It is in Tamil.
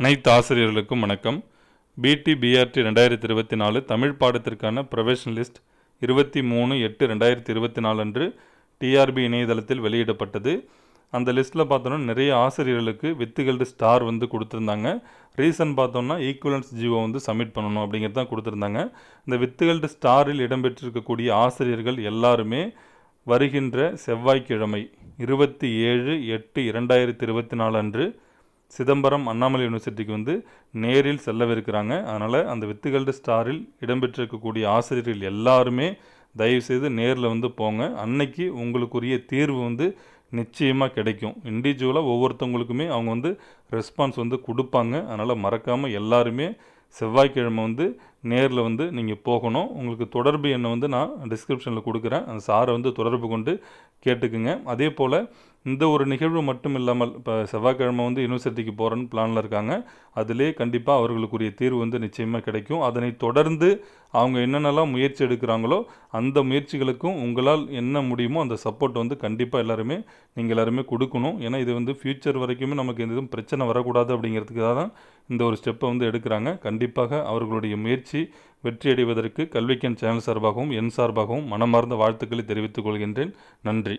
அனைத்து ஆசிரியர்களுக்கும் வணக்கம். பிடி பிஆர்டி ரெண்டாயிரத்தி இருபத்தி நாலு தமிழ் பாடத்திற்கான ப்ரொஃபஷனல் லிஸ்ட் இருபத்தி மூணு எட்டு ரெண்டாயிரத்தி இருபத்தி நாலு அன்று டிஆர்பி இணையதளத்தில் வெளியிடப்பட்டது. அந்த லிஸ்ட்டில் பார்த்தோன்னா நிறைய ஆசிரியர்களுக்கு வித்துகள்டு ஸ்டார் வந்து கொடுத்துருந்தாங்க. ரீசன் பார்த்தோம்னா ஈக்குவலன்ஸ் ஜியோ வந்து சப்மிட் பண்ணணும் அப்படிங்கிறது தான் கொடுத்துருந்தாங்க. இந்த வித்துகள்டு ஸ்டாரில் இடம்பெற்றிருக்கக்கூடிய ஆசிரியர்கள் எல்லாருமே வருகின்ற செவ்வாய்க்கிழமை இருபத்தி ஏழு எட்டு இரண்டாயிரத்தி இருபத்தி நாலு அன்று சிதம்பரம் அண்ணாமலை யூனிவர்சிட்டிக்கு வந்து நேரில் செல்லவிருக்கிறாங்க. அதனால் அந்த வித்துகள்டு ஸ்டாரில் இடம்பெற்றிருக்கக்கூடிய ஆசிரியர்கள் எல்லாருமே தயவுசெய்து நேரில் வந்து போங்க. அன்னைக்கு உங்களுக்குரிய தீர்வு வந்து நிச்சயமாக கிடைக்கும். இண்டிவிஜுவலாக ஒவ்வொருத்தவங்களுக்குமே அவங்க வந்து ரெஸ்பான்ஸ் வந்து கொடுப்பாங்க. அதனால் மறக்காமல் எல்லாருமே செவ்வாய்க்கிழமை வந்து நேரில் வந்து நீங்கள் போகணும். உங்களுக்கு தொடர்பு எண்ணை வந்து நான் டிஸ்கிரிப்ஷனில் கொடுக்குறேன். அந்த சாரை வந்து தொடர்பு கொண்டு கேட்டுக்குங்க. அதே போல் இந்த ஒரு நிகழ்வு மட்டும் இல்லாமல் இப்போ செவ்வாய்க்கிழமை வந்து யூனிவர்சிட்டிக்கு போகிறேன்னு பிளானில் இருக்காங்க. அதிலே கண்டிப்பாக அவர்களுக்குரிய தீர்வு வந்து நிச்சயமாக கிடைக்கும். அதனை தொடர்ந்து அவங்க என்னென்னலாம் முயற்சி எடுக்கிறாங்களோ அந்த முயற்சிகளுக்கும் உங்களால் என்ன முடியுமோ அந்த சப்போர்ட் வந்து கண்டிப்பாக எல்லாருமே நீங்கள் எல்லாருமே கொடுக்கணும். ஏன்னா இது வந்து ஃப்யூச்சர் வரைக்குமே நமக்கு எதுவும் பிரச்சனை வரக்கூடாது அப்படிங்கிறதுக்காக தான் இந்த ஒரு ஸ்டெப்பை வந்து எடுக்கிறாங்க. கண்டிப்பாக அவர்களுடைய முயற்சி வெற்றி அடைவதற்கு கல்விக்கன் சேனல் சார்பாகவும் என் சார்பாகவும் மனமார்ந்த வாழ்த்துக்களை தெரிவித்துக் கொள்கின்றேன். நன்றி.